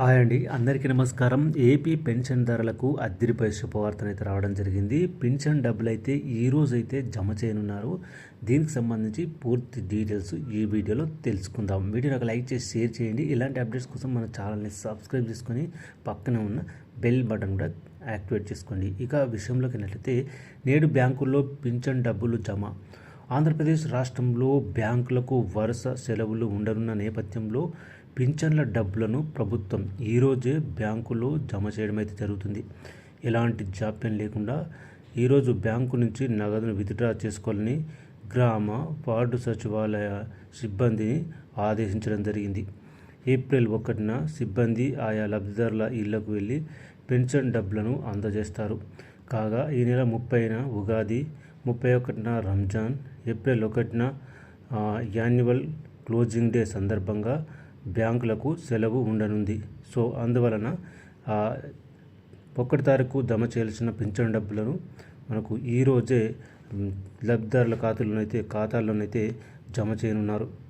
Hi అండి. అందరికీ నమస్కారం. ఏపీ పెన్షన్దారులకు అద్దరిపై శుభవార్తన అయితే రావడం జరిగింది. పెన్షన్ డబ్బులు అయితే ఈ రోజు అయితే జమ చేయనున్నారు. దీనికి సంబంధించి పూర్తి డీటెయిల్స్ ఈ వీడియోలో తెలుసుకుందాం. వీడియోని ఒక లైక్ చేసి షేర్ చేయండి. ఇలాంటి అప్డేట్స్ కోసం మన ఛానల్ని సబ్స్క్రైబ్ చేసుకొని పక్కన ఉన్న బెల్ బటన్ కూడా యాక్టివేట్ చేసుకోండి. ఇక విషయంలోకి వెళ్ళినట్లయితే నేడు బ్యాంకుల్లో పింఛన్ డబ్బులు జమ. ఆంధ్రప్రదేశ్ రాష్ట్రంలో బ్యాంకులకు వరుస సెలవులు ఉండనున్న నేపథ్యంలో పింఛన్ల డబ్బులను ప్రభుత్వం ఈరోజే బ్యాంకులో జమ చేయడం అయితే జరుగుతుంది. ఎలాంటి జాప్యం లేకుండా ఈరోజు బ్యాంకు నుంచి నగదును విత్డ్రా చేసుకోవాలని గ్రామ వార్డు సచివాలయ సిబ్బందిని ఆదేశించడం జరిగింది. ఏప్రిల్ ఒకటిన సిబ్బంది ఆయా లబ్ధిదారుల ఇళ్ళకు వెళ్ళి పెన్షన్ డబ్బులను అందజేస్తారు. కాగా ఈ నెల ముప్పైన ఉగాది ముప్పై ఒకటిన రంజాన్ ఏప్రిల్ ఒకటిన యాన్యువల్ క్లోజింగ్ డే సందర్భంగా బ్యాంకులకు సెలవు ఉండనుంది. సో అందువలన ఒకటి తారీఖు జమ చేయాల్సిన పింఛన్ డబ్బులను మనకు ఈరోజే లబ్ధిదారుల ఖాతాలోనైతే ఖాతాల్లోనైతే జమ చేయనున్నారు.